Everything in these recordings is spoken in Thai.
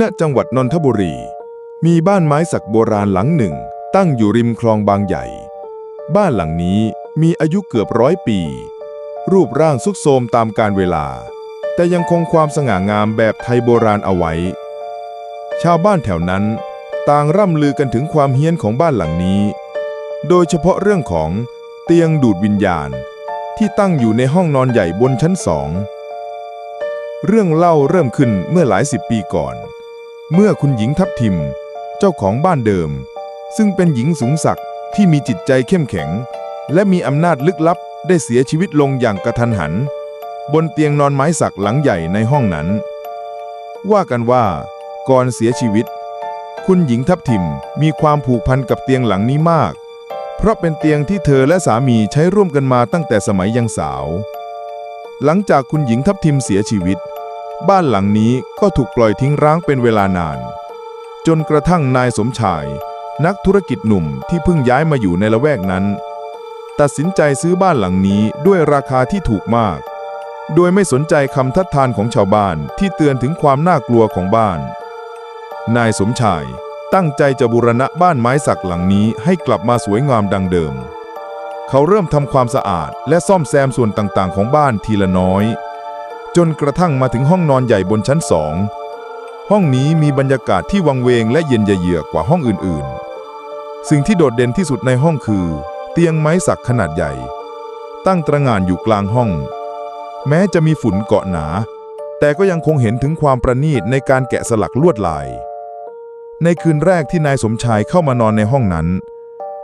ณจังหวัดนนทบุรี มีบ้านไม้สักโบราณหลังหนึ่ง ตั้งอยู่ริมคลองบางใหญ่ บ้านหลังนี้มีอายุเกือบร้อยปี รูปร่างสุดโทมตามกาลเวลา แต่ยังคงความสง่างามแบบไทยโบราณเอาไว้ ชาวบ้านแถวนั้น ต่างร่ำลือกันถึงความเฮี้ยนของบ้านหลังนี้ โดยเฉพาะเรื่องของเตียงดูดวิญญาณ ที่ตั้งอยู่ในห้องนอนใหญ่บนชั้นสอง เรื่องเล่าเริ่มขึ้นเมื่อหลายสิบปีก่อน เมื่อคุณหญิงทับทิม เจ้าของบ้านเดิม ซึ่งเป็นหญิงสูงศักดิ์ที่มีจิตใจเข้มแข็ง และมีอำนาจลึกลับได้เสียชีวิตลงอย่างกระทันหัน บนเตียงนอนไม้สักหลังใหญ่ในห้องนั้น ว่ากันว่าก่อนเสียชีวิต คุณหญิงทับทิมมีความผูกพันกับเตียงหลังนี้มาก เพราะเป็นเตียงที่เธอและสามีใช้ร่วมกันมาตั้งแต่สมัยยังสาว หลังจากคุณหญิงทับทิมเสียชีวิต บ้านหลังนี้ก็ถูกปล่อยทิ้งร้างเป็นเวลานาน จนกระทั่งนายสมชาย นักธุรกิจหนุ่มที่เพิ่งย้ายมาอยู่ในละแวกนั้น ตัดสินใจซื้อบ้านหลังนี้ด้วยราคาที่ถูกมาก โดยไม่สนใจคำทัดทานของชาวบ้านที่เตือนถึงความน่ากลัวของบ้าน นายสมชาย ตั้งใจจะบูรณะบ้านไม้สักหลังนี้ให้กลับมาสวยงามดังเดิม เขาเริ่มทำความสะอาดและซ่อมแซมส่วนต่างๆ ของบ้านทีละน้อย จนกระทั่งมาถึงห้องนอนใหญ่บนชั้นสอง ห้องนี้มีบรรยากาศที่วังเวงและเย็นเยือกกว่าห้องอื่นๆ สิ่งที่โดดเด่นที่สุดในห้องคือ เตียงไม้สักขนาดใหญ่ ตั้งตระหง่านอยู่กลางห้อง แม้จะมีฝุ่นเกาะหนา แต่ก็ยังคงเห็นถึงความประณีตในการแกะสลักลวดลาย ในคืนแรกที่นายสมชายเข้ามานอนในห้องนั้น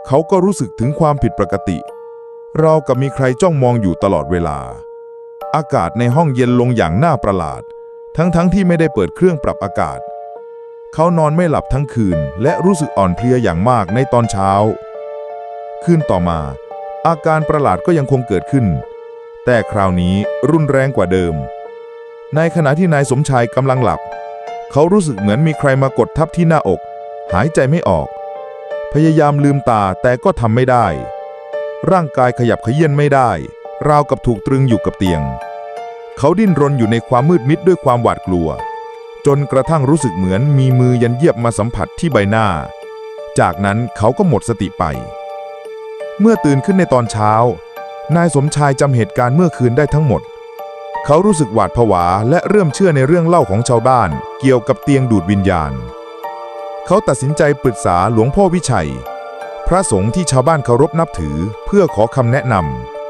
เขาก็รู้สึกถึงความผิดปกติ เรากับมีใครจ้องมองอยู่ตลอดเวลา อากาศในห้องเย็นลงอย่างน่าประหลาด ทั้งๆทที่ไม่ได้เปิดเครื่องปรับอากาศ เขานอนไม่หลับทั้งคืน และรู้สึกอ่อนเพลียอย่างมากในตอนเช้า คืนต่อมา อาการประหลาดก็ยังคงเกิดขึ้น แต่คราวนี้รุนแรงกว่าเดิม ในขณะที่นายสมชายกำลังหลับ เขารู้สึกเหมือนมีใครมากดทับที่หน้าอก หายใจไม่ออก พยายามลืมตาแต่ก็ทำไม่ได้ ร่างกายขยับเขยื้อนไม่ได้ ราวกับถูกตรึงอยู่กับเตียง เขาดิ้นรนอยู่ในความมืดมิดด้วยความหวาดกลัว จนกระทั่งรู้สึกเหมือนมีมือยันเยียบมาสัมผัสที่ใบหน้า จากนั้นเขาก็หมดสติไป เมื่อตื่นขึ้นในตอนเช้า นายสมชายจำเหตุการณ์เมื่อคืนได้ทั้งหมด เขารู้สึกหวาดผวาและเริ่มเชื่อในเรื่องเล่าของชาวบ้าน เกี่ยวกับเตียงดูดวิญญาณ เขาตัดสินใจปรึกษาหลวงพ่อวิชัย พระสงฆ์ที่ชาวบ้านเคารพนับถือเพื่อขอคำแนะนำ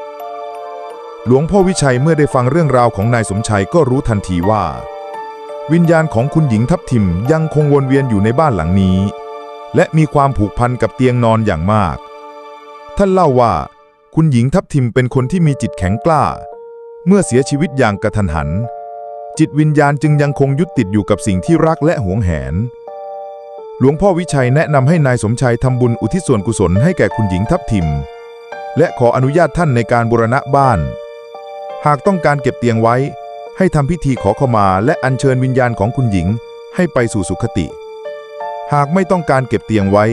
หลวงพ่อวิชัยเมื่อได้ฟังเรื่องราวของนายสมชัยก็รู้ทันทีว่า วิญญาณของคุณหญิงทับทิมยังคงวนเวียนอยู่ในบ้านหลังนี้ และมีความผูกพันกับเตียงนอนอย่างมาก ท่านเล่าว่า คุณหญิงทับทิมเป็นคนที่มีจิตแข็งกล้า เมื่อเสียชีวิตอย่างกระทันหัน จิตวิญญาณจึงยังคงยึดติดอยู่กับสิ่งที่รักและหวงแหน หลวงพ่อวิชัยแนะนำให้นายสมชัยทำบุญอุทิศส่วนกุศลให้แก่คุณหญิงทับทิม และขออนุญาตท่านในการบูรณะบ้าน หากต้องการเก็บเตียงไว้ ให้ทำพิธีขอเข้ามาและอัญเชิญวิญญาณของคุณหญิง ให้ไปสู่สุคติ หากไม่ต้องการเก็บเตียงไว้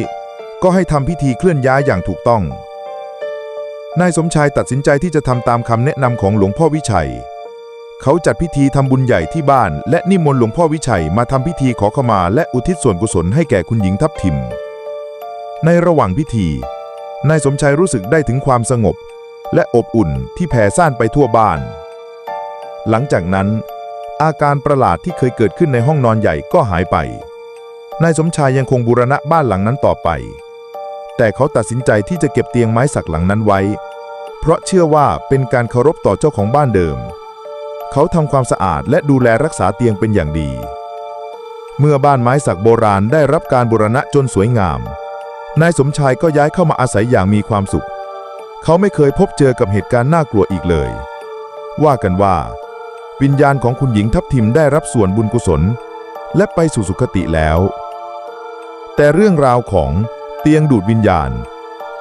ก็ให้ทำพิธีเคลื่อนย้ายอย่างถูกต้อง นายสมชายตัดสินใจที่จะทำตามคำแนะนำของหลวงพ่อวิชัย เขาจัดพิธีทำบุญใหญ่ที่บ้าน และนิมนต์หลวงพ่อวิชัยมาทำพิธีขอเข้ามาและอุทิศส่วนกุศลให้แก่คุณหญิงทับทิม ในระหว่างพิธี นายสมชัยรู้สึกได้ถึงความสงบ และอบอุ่นที่แผ่ซ่านไปทั่วบ้าน หลังจากนั้น อาการประหลาดที่เคยเกิดขึ้นในห้องนอนใหญ่ก็หายไป นายสมชายยังคงบูรณะบ้านหลังนั้นต่อไป แต่เขาตัดสินใจที่จะเก็บเตียงไม้สักหลังนั้นไว้ เพราะเชื่อว่าเป็นการเคารพต่อเจ้าของบ้านเดิม เขาทำความสะอาดและดูแลรักษาเตียงเป็นอย่างดี เมื่อบ้านไม้สักโบราณได้รับการบูรณะจนสวยงาม นายสมชายก็ย้ายเข้ามาอาศัยอย่างมีความสุข เขาไม่เคยพบเจอกับเหตุการณ์น่ากลัวอีกเลย ว่ากันว่า วิญญาณของคุณหญิงทับทิมได้รับส่วนบุญกุศล และไปสู่สุคติแล้ว แต่เรื่องราวของเตียงดูดวิญญาณ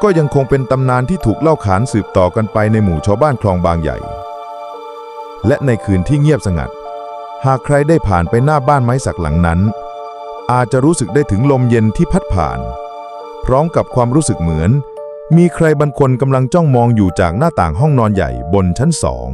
ก็ยังคงเป็นตำนานที่ถูกเล่าขานสืบต่อกันไปในหมู่ชาวบ้านคลองบางใหญ่ และในคืนที่เงียบสงัด หากใครได้ผ่านไปหน้าบ้านไม้สักหลังนั้น อาจจะรู้สึกได้ถึงลมเย็นที่พัดผ่าน พร้อมกับความรู้สึกเหมือน มีใครบางคนกำลังจ้องมองอยู่จากหน้าต่างห้องนอนใหญ่บนชั้นสอง